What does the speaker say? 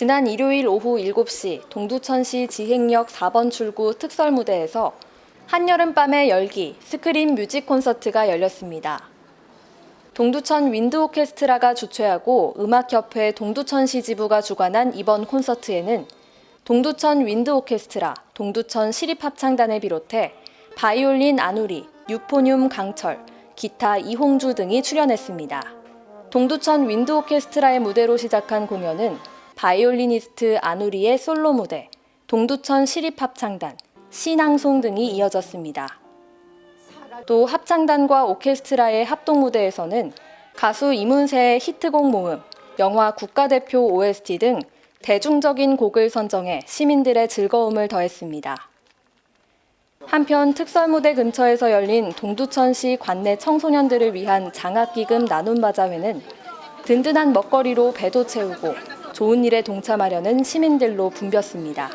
지난 일요일 오후 7시 동두천시 지행역 4번 출구 특설무대에서 한여름밤의 열기 스크린 뮤직 콘서트가 열렸습니다. 동두천 윈드 오케스트라가 주최하고 음악협회 동두천시 지부가 주관한 이번 콘서트에는 동두천 윈드 오케스트라, 동두천 시립합창단을 비롯해 바이올린 아누리, 유포늄 강철, 기타 이홍주 등이 출연했습니다. 동두천 윈드 오케스트라의 무대로 시작한 공연은 바이올리니스트 아누리의 솔로 무대, 동두천 시립합창단, 신앙송 등이 이어졌습니다. 또 합창단과 오케스트라의 합동 무대에서는 가수 이문세의 히트곡 모음, 영화 국가대표 OST 등 대중적인 곡을 선정해 시민들의 즐거움을 더했습니다. 한편 특설무대 근처에서 열린 동두천시 관내 청소년들을 위한 장학기금 나눔 바자회는 든든한 먹거리로 배도 채우고 좋은 일에 동참하려는 시민들로 붐볐습니다.